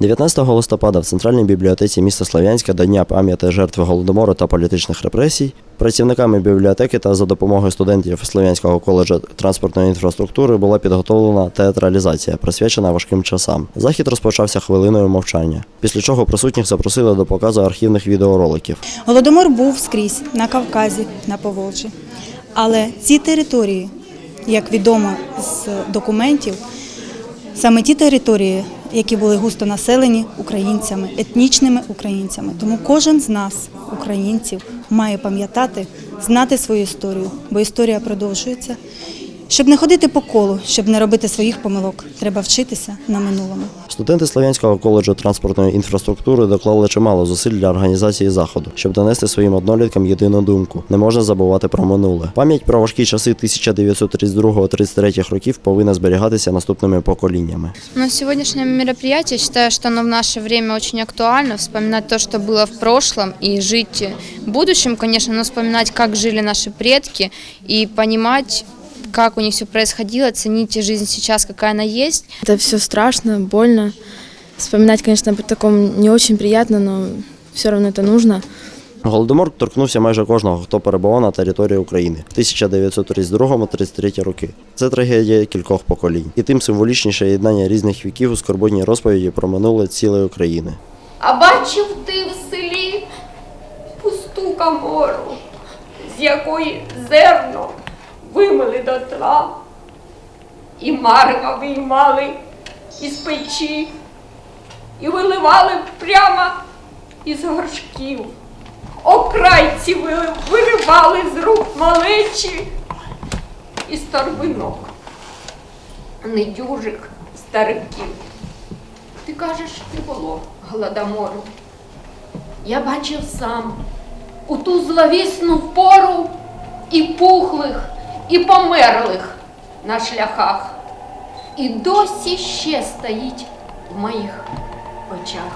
19 листопада в Центральній бібліотеці міста Слов'янська до Дня пам'яті жертви голодомору та політичних репресій працівниками бібліотеки та за допомогою студентів Слов'янського коледжу транспортної інфраструктури була підготовлена театралізація, присвячена важким часам. Захід розпочався хвилиною мовчання, після чого присутніх запросили до показу архівних відеороликів. Голодомор був скрізь на Кавказі, на Поволжі. Але ці території, як відомо з документів, саме ті території, які були густо населені українцями, етнічними українцями. Тому кожен з нас, українців, має пам'ятати, знати свою історію, бо історія продовжується. Щоб не ходити по колу, щоб не робити своїх помилок, треба вчитися на минулому. Студенти Слов'янського коледжу транспортної інфраструктури доклали чимало зусиль для організації заходу, щоб донести своїм одноліткам єдину думку. Не можна забувати про минуле. Пам'ять про важкі часи 1932-33 років повинна зберігатися наступними поколіннями. Но сегодняшнее мероприятие, я считаю, что оно в наше время очень актуально. Вспоминать то, что было в прошлом, и жить в будущем, конечно, но вспоминать, как жили наши предки, и понимать, как у них все происходило, ценить жизнь сейчас, какая она есть. Это все страшно, больно. Вспоминать, конечно, об таком не очень приятно, но все равно это нужно. Голодомор торкнувся майже кожного, хто перебував на території України в 1932-33 роки. Це трагедія кількох поколінь, і тим символічніше єднання різних віків у скорботній розповіді про минуле цілої України. А бачив ти в селі пусту камору, з якої зерно вимили до тла, і марка виймали із печі, і виливали прямо із горшків. Окрайці виривали з рук малечі із торбинок, недюжих стариків. Ти кажеш, не було голодомору. Я бачив сам у ту зловісну пору і пухлих, і померлих на шляхах. І досі ще стоїть в моїх очах.